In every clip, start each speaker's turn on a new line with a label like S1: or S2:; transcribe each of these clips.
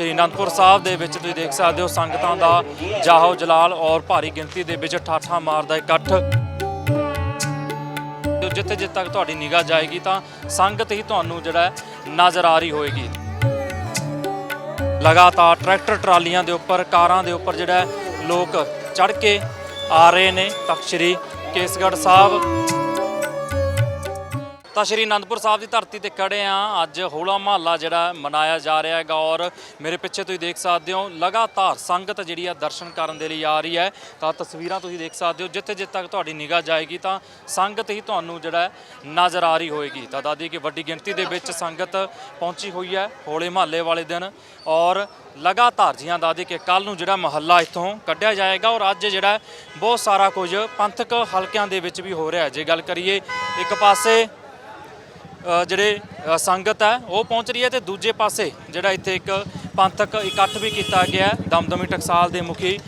S1: ਸ਼੍ਰੀ ਅਨੰਦਪੁਰ ਸਾਹਿਬ ਦੇ ਵਿੱਚ ਤੁਸੀਂ ਦੇਖ ਸਕਦੇ ਹੋ ਸੰਗਤਾਂ ਦਾ ਜਾਹੋ ਜਲਾਲ ਔਰ ਭਾਰੀ ਗਿਣਤੀ ਦੇ ਵਿੱਚ ਠਾਠਾਂ ਮਾਰਦਾ ਇਕੱਠ ਜਿੱਥੇ ਜਿੱਥੇ ਤੱਕ ਤੁਹਾਡੀ ਨਿਗਾਹ ਜਾਏਗੀ ਤਾਂ ਸੰਗਤ ਹੀ ਤੁਹਾਨੂੰ ਜਿਹੜਾ ਨਜ਼ਰ ਆ ਰਹੀ ਹੋਏਗੀ। ਲਗਾਤਾਰ ਟਰੈਕਟਰ ਟਰਾਲੀਆਂ ਦੇ ਉੱਪਰ, ਕਾਰਾਂ ਦੇ ਉੱਪਰ ਜਿਹੜਾ ਲੋਕ ਚੜ ਕੇ ਆ ਰਹੇ ਨੇ। ਤਖਤ ਸ੍ਰੀ ਕੇਸਗੜ੍ਹ ਸਾਹਿਬ ਤਾਂ ਸ਼੍ਰੀ ਅਨੰਦਪੁਰ ਸਾਹਿਬ ਦੀ ਧਰਤੀ ਤੇ ਖੜੇ ਆ। ਅੱਜ ਹੋਲਾ ਮਹੱਲਾ ਜਿਹੜਾ ਮਨਾਇਆ ਜਾ ਰਿਹਾ ਹੈਗਾ ਔਰ ਮੇਰੇ ਪਿੱਛੇ ਤੁਸੀਂ ਦੇਖ ਸਕਦੇ ਹੋ, ਲਗਾਤਾਰ ਸੰਗਤ ਜਿਹੜੀ ਆ ਦਰਸ਼ਨ ਕਰਨ ਦੇ ਲਈ ਆ ਰਹੀ ਹੈ। ਤਾਂ ਤਸਵੀਰਾਂ ਤੁਸੀਂ ਦੇਖ ਸਕਦੇ ਹੋ, ਜਿੱਥੇ ਜਿੱਥੇ ਤੱਕ ਤੁਹਾਡੀ ਨਿਗਾਹ ਜਾਏਗੀ ਤਾਂ ਸੰਗਤ ਹੀ ਤੁਹਾਨੂੰ ਜਿਹੜਾ ਨਜ਼ਰ ਆ ਰਹੀ ਹੋਏਗੀ। ਤਾਂ ਦਾਦੀ ਕਿ ਵੱਡੀ ਗਿਣਤੀ ਦੇ ਵਿੱਚ ਸੰਗਤ ਪਹੁੰਚੀ ਹੋਈ ਹੈ ਹੋਲੇ ਮਹੱਲੇ ਵਾਲੇ ਦਿਨ ਔਰ ਲਗਾਤਾਰ ਜੀਆਂ ਦਾਦੀ ਕਿ ਕੱਲ ਨੂੰ ਜਿਹੜਾ ਮਹੱਲਾ ਇੱਥੋਂ ਕੱਢਿਆ ਜਾਏਗਾ ਔਰ ਅੱਜ ਜਿਹੜਾ ਬਹੁਤ ਸਾਰਾ ਕੁਝ ਪੰਥਕ ਹਲਕਿਆਂ ਦੇ ਵਿੱਚ ਵੀ ਹੋ ਰਿਹਾ ਹੈ। ਜੇ ਗੱਲ ਕਰੀਏ ਇੱਕ ਪਾਸੇ ਜਿਹੜੇ ਸੰਗਤ ਹੈ, ਉਹ ਪਹੁੰਚ ਰਹੀ ਹੈ ਤੇ ਦੂਜੇ ਪਾਸੇ ਜਿਹੜਾ ਇੱਥੇ ਇੱਕ ਪੰਥਕ ਇਕੱਠ ਵੀ ਕੀਤਾ ਗਿਆ ਦਮਦਮੀ ਟਕਸਾਲ ਦੇ ਮੁਖੀ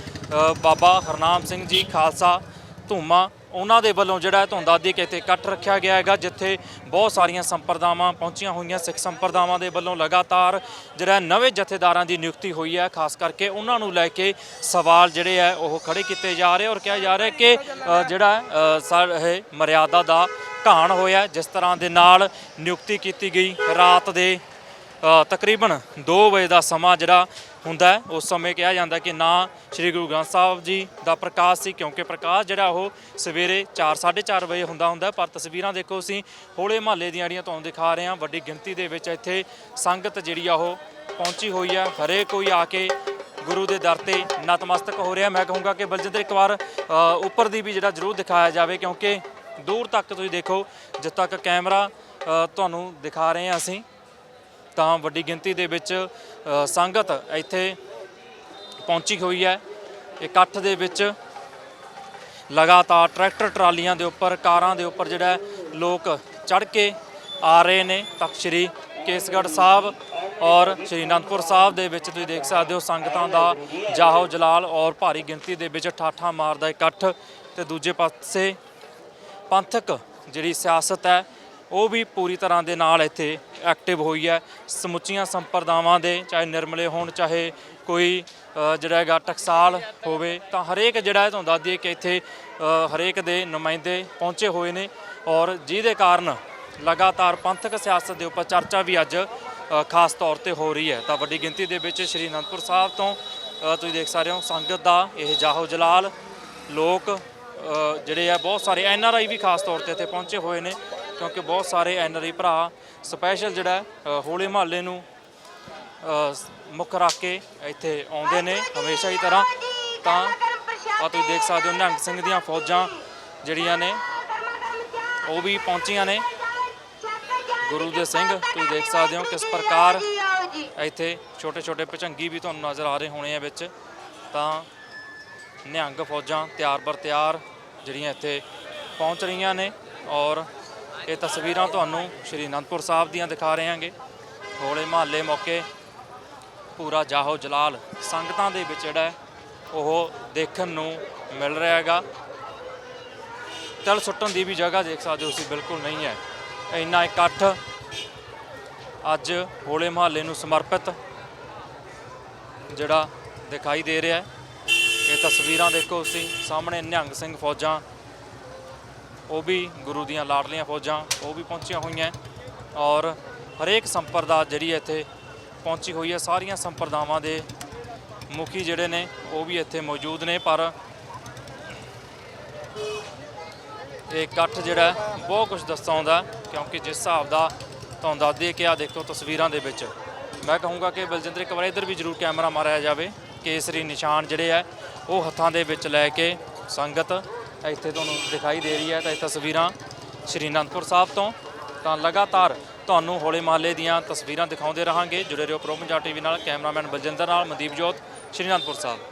S1: ਬਾਬਾ ਹਰਨਾਮ ਸਿੰਘ ਜੀ, ਖਾਲਸਾ ਧੂਮਾ ਉਹਨਾਂ ਦੇ ਵੱਲੋਂ ਜਿਹੜਾ ਧੁੰਦਾ ਦੀ ਇੱਥੇ ਇਕੱਠ ਰੱਖਿਆ ਗਿਆ ਹੈਗਾ ਜਿੱਥੇ ਬਹੁਤ ਸਾਰੀਆਂ ਸੰਪਰਦਾਵਾਂ ਪਹੁੰਚੀਆਂ ਹੋਈਆਂ। ਸਿੱਖ ਸੰਪਰਦਾਵਾਂ ਦੇ ਵੱਲੋਂ ਲਗਾਤਾਰ ਜਿਹੜਾ ਨਵੇਂ ਜਥੇਦਾਰਾਂ ਦੀ ਨਿਯੁਕਤੀ ਹੋਈ ਹੈ ਖਾਸ ਕਰਕੇ ਉਹਨਾਂ ਨੂੰ ਲੈ ਕੇ ਸਵਾਲ ਜਿਹੜੇ ਹੈ ਉਹ ਖੜੇ ਕੀਤੇ ਜਾ ਰਹੇ ਔਰ ਕਿਹਾ ਜਾ ਰਿਹਾ ਕਿ ਜਿਹੜਾ ਅ, ਸਰ ਇਹ ਮਰਿਆਦਾ ਦਾ ਘਾਣ ਹੋਇਆ ਜਿਸ ਤਰ੍ਹਾਂ ਦੇ ਨਾਲ ਨਿਯੁਕਤੀ ਕੀਤੀ ਗਈ। ਰਾਤ ਦੇ ਤਕਰੀਬਨ 2 ਵਜੇ ਦਾ ਸਮਾਂ ਜਿਹੜਾ ਹੁੰਦਾ ਉਸ ਸਮੇਂ ਕਿਹਾ ਜਾਂਦਾ ਕਿ ਨਾ ਸ੍ਰੀ ਗੁਰੂ ਗ੍ਰੰਥ ਸਾਹਿਬ ਜੀ ਦਾ ਪ੍ਰਕਾਸ਼ ਸੀ, ਕਿਉਂਕਿ ਪ੍ਰਕਾਸ਼ ਜਿਹੜਾ ਉਹ ਸਵੇਰੇ 4 4:30 ਵਜੇ ਹੁੰਦਾ ਹੁੰਦਾ ਪਰ ਤਸਵੀਰਾਂ ਦੇਖੋ ਅਸੀਂ ਹੋਲੇ ਮਹੱਲੇ ਦੀਆਂ ਜਿਹੜੀਆਂ ਤੁਹਾਨੂੰ ਦਿਖਾ ਰਹੇ ਹਾਂ, ਵੱਡੀ ਗਿਣਤੀ ਦੇ ਵਿੱਚ ਇੱਥੇ ਸੰਗਤ ਜਿਹੜੀ ਆ ਉਹ ਪਹੁੰਚੀ ਹੋਈ ਹੈ, ਹਰੇਕ ਕੋਈ ਆ ਕੇ ਗੁਰੂ ਦੇ ਦਰ ਤੇ ਨਤਮਸਤਕ ਹੋ ਰਿਹਾ ਮੈਂ ਕਹੂੰਗਾ ਕਿ ਬਲਜਿੰਦਰ, ਇੱਕ ਵਾਰ ਉੱਪਰ ਦੀ ਵੀ ਜਿਹੜਾ ਜ਼ਰੂਰ ਦਿਖਾਇਆ ਜਾਵੇ, ਕਿਉਂਕਿ ਦੂਰ ਤੱਕ ਤੁਸੀਂ ਦੇਖੋ, ਜਿੱਦ ਤੱਕ ਕੈਮਰਾ ਤੁਹਾਨੂੰ ਦਿਖਾ ਰਹੇ ਹਾਂ ਅਸੀਂ। ਤਾਂ ਵੱਡੀ ਗਿਣਤੀ ਦੇ ਵਿੱਚ ਸੰਗਤ ਇੱਥੇ ਪਹੁੰਚੀ ਹੋਈ ਹੈ। ਇਕੱਠ ਦੇ ਵਿੱਚ ਲਗਾਤਾਰ ਟਰੈਕਟਰ ਟਰਾਲੀਆਂ ਦੇ ਉੱਪਰ, ਕਾਰਾਂ ਦੇ ਉੱਪਰ ਜਿਹੜਾ ਲੋਕ ਚੜ ਕੇ ਆ ਰਹੇ ਨੇ। ਤਖਤ ਸ੍ਰੀ ਕੇਸਗੜ੍ਹ ਸਾਹਿਬ ਔਰ ਸ੍ਰੀ ਅਨੰਦਪੁਰ ਸਾਹਿਬ ਦੇ ਵਿੱਚ ਤੁਸੀਂ ਦੇਖ ਸਕਦੇ ਹੋ ਸੰਗਤਾਂ ਦਾ ਜਾਹੋ ਜਲਾਲ ਔਰ ਭਾਰੀ ਗਿਣਤੀ ਦੇ ਵਿੱਚ ਠਾਠਾ ਮਾਰਦਾ ਇਕੱਠ ਤੇ ਦੂਜੇ ਪਾਸੇ ਪੰਥਕ ਜਿਹੜੀ ਸਿਆਸਤ ਹੈ ਉਹ ਵੀ ਪੂਰੀ ਤਰ੍ਹਾਂ ਦੇ ਨਾਲ ਇੱਥੇ ਐਕਟਿਵ ਹੋਈ ਹੈ। ਸਮੁੱਚੀਆਂ ਸੰਪਰਦਾਵਾਂ ਦੇ, ਚਾਹੇ ਨਿਰਮਲੇ ਹੋਣ, ਚਾਹੇ ਕੋਈ ਜਿਹੜਾ ਹੈਗਾ ਟਕਸਾਲ ਹੋਵੇ, ਤਾਂ ਹਰੇਕ ਜਿਹੜਾ ਤੁਹਾਨੂੰ ਦੱਸ ਦਈਏ ਕਿ ਇੱਥੇ ਹਰੇਕ ਦੇ ਨੁਮਾਇੰਦੇ ਪਹੁੰਚੇ ਹੋਏ ਨੇ ਔਰ ਜਿਹਦੇ ਕਾਰਨ ਲਗਾਤਾਰ ਪੰਥਕ ਸਿਆਸਤ ਦੇ ਉੱਪਰ ਚਰਚਾ ਵੀ ਅੱਜ ਖਾਸ ਤੌਰ ਤੇ ਹੋ ਰਹੀ ਹੈ। ਤਾਂ ਵੱਡੀ ਗਿਣਤੀ ਦੇ ਵਿੱਚ ਸ਼੍ਰੀ ਅਨੰਦਪੁਰ ਸਾਹਿਬ ਤੋਂ ਤੁਸੀਂ ਦੇਖ ਸਕਦੇ ਹੋ ਸੰਗਤ ਦਾ ਇਹ ਜਾਹੋ ਜਲਾਲ, ਲੋਕ ਜਿਹੜੇ ਆ ਬਹੁਤ ਸਾਰੇ ਐਨ ਆਰ ਆਈ ਵੀ ਖਾਸ ਤੌਰ ਤੇ ਇੱਥੇ ਪਹੁੰਚੇ ਹੋਏ ਨੇ। ਕਿਉਂਕਿ ਬਹੁਤ ਸਾਰੇ ਐਨ ਆਰ ਆਈ ਭਰਾ ਸਪੈਸ਼ਲ ਜਿਹੜਾ ਹੋਲੇ ਮਹੱਲੇ ਨੂੰ ਮੁੱਖ ਰੱਖ ਕੇ ਇੱਥੇ ਆਉਂਦੇ ਨੇ ਹਮੇਸ਼ਾ ਹੀ ਤਰ੍ਹਾਂ। ਤਾਂ ਆ ਤੁਸੀਂ ਦੇਖ ਸਕਦੇ ਹੋ ਨਿਹੰਗ ਸਿੰਘ ਦੀਆਂ ਫੌਜਾਂ ਜਿਹੜੀਆਂ ਨੇ, ਉਹ ਵੀ ਪਹੁੰਚੀਆਂ ਨੇ। ਗੁਰੂ ਦੇ ਸਿੰਘ, ਤੁਸੀਂ ਦੇਖ ਸਕਦੇ ਹੋ ਕਿਸ ਪ੍ਰਕਾਰ ਇੱਥੇ ਛੋਟੇ ਛੋਟੇ ਭਚੰਗੀ ਵੀ ਤੁਹਾਨੂੰ ਨਜ਼ਰ ਆ ਰਹੇ ਹੋਣੇ ਆ ਵਿੱਚ। ਤਾਂ ਨਿਹੰਗ ਫੌਜਾਂ ਤਿਆਰ ਬਰ ਤਿਆਰ ਜਿਹੜੀਆਂ ਇੱਥੇ ਪਹੁੰਚ ਰਹੀਆਂ ਨੇ ਔਰ ਇਹ ਤਸਵੀਰਾਂ ਤੁਹਾਨੂੰ ਸ਼੍ਰੀ ਅਨੰਦਪੁਰ ਸਾਹਿਬ ਦੀਆਂ ਦਿਖਾ ਰਹੇ ਹਾਂਗੇ ਹੋਲੇ ਮਹੱਲੇ ਮੌਕੇ ਪੂਰਾ ਜਾਹੋ ਜਲਾਲ ਸੰਗਤਾਂ ਦੇ ਵਿੱਚ ਜਿਹੜਾ ਉਹ ਦੇਖਣ ਨੂੰ ਮਿਲ ਰਿਹਾ ਹੈਗਾ। ਤਿਲ ਸੁੱਟਣ ਦੀ ਵੀ ਜਗ੍ਹਾ ਦੇਖ ਸਕਦੇ ਹੋ ਤੁਸੀਂ, ਬਿਲਕੁਲ ਨਹੀਂ ਹੈ। ਇੰਨਾ ਇਕੱਠ ਅੱਜ ਹੋਲੇ ਮਹੱਲੇ ਨੂੰ ਸਮਰਪਿਤ ਜਿਹੜਾ ਦਿਖਾਈ ਦੇ ਰਿਹਾ ਹੈ। ਇਹ ਤਸਵੀਰਾਂ ਦੇਖੋ ਤੁਸੀਂ, ਸਾਹਮਣੇ ਨਿਹੰਗ ਸਿੰਘ ਫੌਜਾਂ ਉਹ ਵੀ ਗੁਰੂ ਦੀਆਂ ਲਾਡਲੀਆਂ ਫੌਜਾਂ ਉਹ ਵੀ ਪਹੁੰਚੀਆਂ ਹੋਈਆਂ ਔਰ ਹਰੇਕ ਸੰਪਰਦਾ ਜਿਹੜੀ ਇੱਥੇ ਪਹੁੰਚੀ ਹੋਈ ਹੈ। ਸਾਰੀਆਂ ਸੰਪਰਦਾਵਾਂ ਦੇ ਮੁਖੀ ਜਿਹੜੇ ਨੇ ਉਹ ਵੀ ਇੱਥੇ ਮੌਜੂਦ ਨੇ। ਪਰ ਇਹ ਇਕੱਠ ਜਿਹੜਾ ਹੈ, ਬਹੁਤ ਕੁਝ ਦਰਸਾਉਂਦਾ ਕਿਉਂਕਿ ਜਿਸ ਹਿਸਾਬ ਦਾ ਤੁਹਾਨੂੰ ਦੱਸ ਦਈਏ ਕਿ ਆ ਦੇਖੋ ਤਸਵੀਰਾਂ ਦੇ ਵਿੱਚ ਮੈਂ ਕਹੂੰਗਾ ਕਿ ਬਲਜਿੰਦਰ ਇੱਕ ਵਾਰ ਇੱਧਰ ਵੀ ਜ਼ਰੂਰ ਕੈਮਰਾ ਮਾਰਿਆ ਜਾਵੇ। ਕੇਸਰੀ ਨਿਸ਼ਾਨ ਜਿਹੜੇ ਆ ਉਹ ਹੱਥਾਂ ਦੇ ਵਿੱਚ ਲੈ ਕੇ ਸੰਗਤ ਇੱਥੇ ਤੁਹਾਨੂੰ ਦਿਖਾਈ ਦੇ ਰਹੀ ਹੈ ਤਾਂ ਇਹ ਤਸਵੀਰਾਂ ਸ਼੍ਰੀ ਅਨੰਦਪੁਰ ਸਾਹਿਬ ਤੋਂ। ਤਾਂ ਲਗਾਤਾਰ ਤੁਹਾਨੂੰ ਹੋਲੇ ਮਹੱਲੇ ਦੀਆਂ ਤਸਵੀਰਾਂ ਦਿਖਾਉਂਦੇ ਰਹਾਂਗੇ। ਜੁੜੇ ਰਹੋ ਪ੍ਰੋ ਪੰਜਾਬ ਟੀਵੀ ਨਾਲ, ਕੈਮਰਾਮੈਨ ਬਲਜਿੰਦਰ ਨਾਲ, ਮਨਦੀਪ ਜੋਤ, ਸ਼੍ਰੀ ਅਨੰਦਪੁਰ ਸਾਹਿਬ।